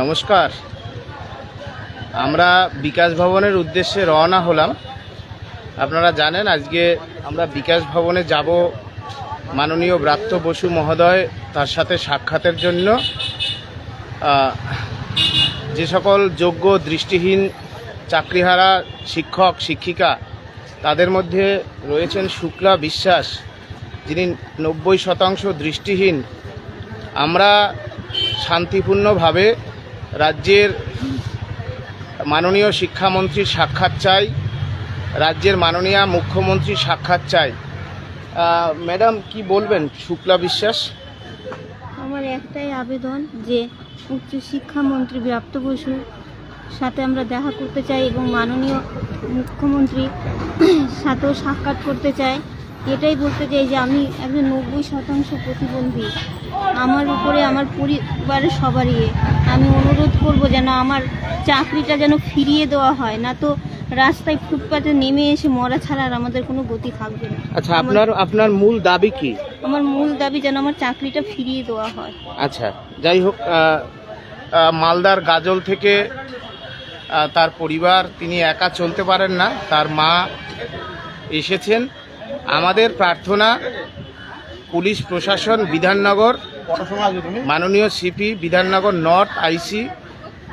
নমস্কার। আমরা বিকাশ ভবনের উদ্দেশ্যে রওনা হলাম। আপনারা জানেন, আজকে আমরা বিকাশ ভবনে যাব মাননীয় ব্রাত্য বসু মহোদয় তার সাথে সাক্ষাতের জন্য। যে সকল যোগ্য, দৃষ্টিহীন, চাকরিহারা শিক্ষক, শিক্ষিকা তাদের মধ্যে রয়েছেন শুক্লা বিশ্বাস। যিনি নব্বই শতাংশ দৃষ্টিহীন। আমরা শান্তিপূর্ণভাবে রাজ্যের মাননীয় শিক্ষামন্ত্রীর সাক্ষাৎ চাই, রাজ্যের মাননীয় মুখ্যমন্ত্রীর সাক্ষাৎ চাই। ম্যাডাম, কি বলবেন শুক্লা বিশ্বাস? আমার একটাই আবেদন যে উচ্চ শিক্ষামন্ত্রী ব্রাপ্ত বসুর সাথে আমরা দেখা করতে চাই এবং মাননীয় মুখ্যমন্ত্রী সাথেও সাক্ষাৎ করতে চাই। এটাই বলতে চাই যে আমি একজন নব্বই শতাংশ প্রতিবন্ধী। আমার উপরে আমার পরিবারের সবারই আমি অনুরোধ করব যেন আমার চাকরিটা যেন ফিরিয়ে দেওয়া হয় না তো রাস্তায় ফুটপাতে নেমে এসে মরা ছাড়া আর আমাদের কোনো গতি থাকবে না। আচ্ছা আপনার আপনার মূল দাবি কি? আমার মূল দাবি যেন আমার চাকরিটা ফিরিয়ে দেওয়া হয়। আচ্ছা যাই হোক আহ, আহ, মালদার গাজল থেকে আহ, তার পরিবার তিনি একা চলতে পারেন না। তার মা এসেছেন। আমাদের প্রার্থনা পুলিশ প্রশাসন, বিধাননগর, মাননীয় CP Bidhannagar north IC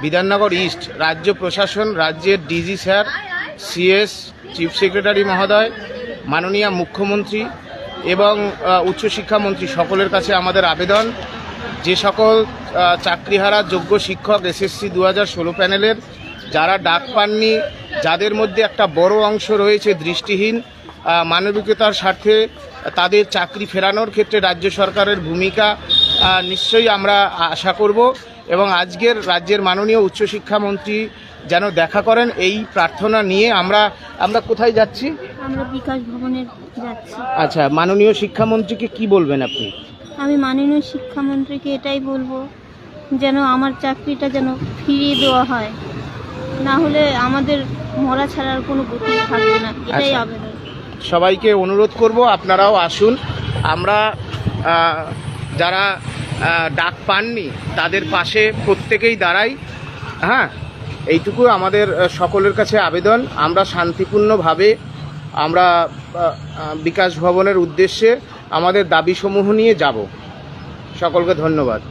Bidhannagar east রাজ্য প্রশাসন, রাজ্যের DG sir CS chief secretary মহোদয়, মাননীয় মুখ্যমন্ত্রী এবং উচ্চশিক্ষামন্ত্রী সকলের কাছে আমাদের আবেদন। যে সকল চাকরিহারা যোগ্য শিক্ষক এসএসসি দু হাজার ষোলো প্যানেলের, যারা ডাক পাননি, যাদের মধ্যে একটা বড় অংশ রয়েছে দৃষ্টিহীন মানবিকতার স্বার্থে তাদের চাকরি ফেরানোর ক্ষেত্রে রাজ্য সরকারের ভূমিকা নিশ্চয়ই আমরা আশা করব এবং আজকের রাজ্যের মাননীয় উচ্চশিক্ষামন্ত্রী যেন দেখা করেন এই প্রার্থনা নিয়ে আমরা আমরা কোথায় যাচ্ছি? আমরা বিকাশ ভবনে যাচ্ছি। আচ্ছা মাননীয় শিক্ষামন্ত্রীকে কি বলবেন আপনি? আমি মাননীয় শিক্ষামন্ত্রীকে এটাই বলব যেন আমার চাকরিটা যেন ফিরিয়ে দেওয়া হয়। না হলে আমাদের মরা ছাড়ার কোনো গতি থাকবে না এটাই আচ্ছা। আবেদন। সবাইকে অনুরোধ করব, আপনারাও আসুন। আমরা যারা ডাক পাননি, তাদের পাশে প্রত্যেকেই দাঁড়াই। হ্যাঁ এইটুকু আমাদের সকলের কাছে আবেদন। আমরা শান্তিপূর্ণভাবে, আমরা বিকাশ ভবনের উদ্দেশ্যে আমাদের দাবিসমূহ নিয়ে যাব। সকলকে ধন্যবাদ।